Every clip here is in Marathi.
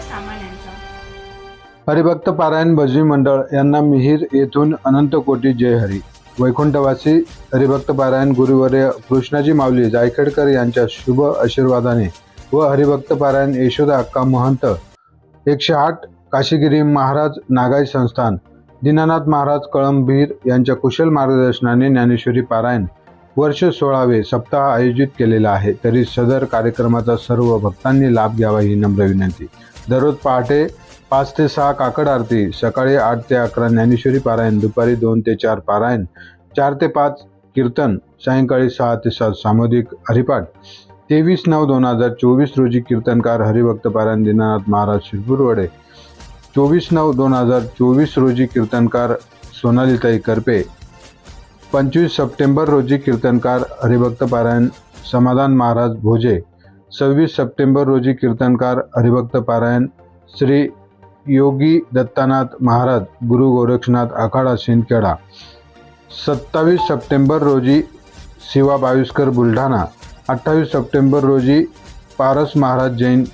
सामान यांचा हरिभक्त पारायण भजनी मंडळ यांना मिहीर येथून अनंत कोटी जय हरी. वैकुंठवासी हरिभक्त पारायण गुरुवर्य कृष्णाजी माऊली जायखेडकर यांच्या शुभ आशीर्वादाने व हरिभक्त पारायण यशोदा अक्का महंत एकशे आठ काशीगिरी महाराज नागाई संस्थान दीनानाथ महाराज कळंबीर यांच्या कुशल मार्गदर्शनाने ज्ञानेश्वरी पारायण वर्ष सोळावे सप्ताह आयोजित केलेला आहे. तरी सदर कार्यक्रमाचा सर्व भक्तांनी लाभ घ्यावा ही नम्र विनंती. दररोज पहाटे पाच ते सहा काकड आरती सकाळी आठ ते अकरा ज्ञानेश्वरी पारायण दुपारी दोन ते चार पारायण चार ते पाच कीर्तन सायंकाळी सहा ते सात सामुदायिक हरिपाठ तेवीस नऊ दोन हजार चोवीस रोजी कीर्तनकार हरिभक्त पारायण दीनानाथ महाराज शिरपूरवडे चोवीस नऊ दोन हजार चोवीस रोजी कीर्तनकार सोनालीताई करपे पंचवीस सप्टेंबर रोजी कीर्तनकार हरिभक्त पारायण समाधान महाराज भोजे सव्वीस सप्टेंबर रोजी कीर्तनकार हरिभक्त पारायण श्री योगी दत्तानाथ महाराज गुरु गोरक्षनाथ आखाडा सिंदखेडा सत्तावीस सप्टेंबर रोजी शिवा बाविस्कर बुलढाणा अठ्ठावीस सप्टेंबर रोजी पारस महाराज जैन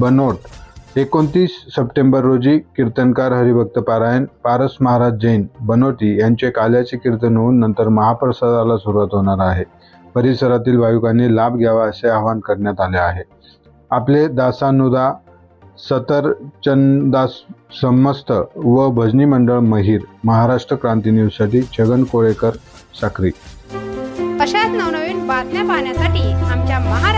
बनोट एकोणतीस सप्टेंबर रोजी कीर्तनकार हरिभक्त पारायण पारस महाराज जैन बनोटी यांचे काल्याचे कीर्तन होऊन नंतर महाप्रसादाला सुरुवात होणार आहे. परिसरातील भाविकांनी लाभ घ्यावा असे आवाहन करण्यात आले आहे. आपले दासानुदा सतर चंदास समस्त व भजनी मंडळ महिर महाराष्ट्र क्रांती न्यूजसाठी छगन कोळेकर साक्री. अशाच नवनवीन बातम्या पाहण्यासाठी आमच्या महाराष्ट्र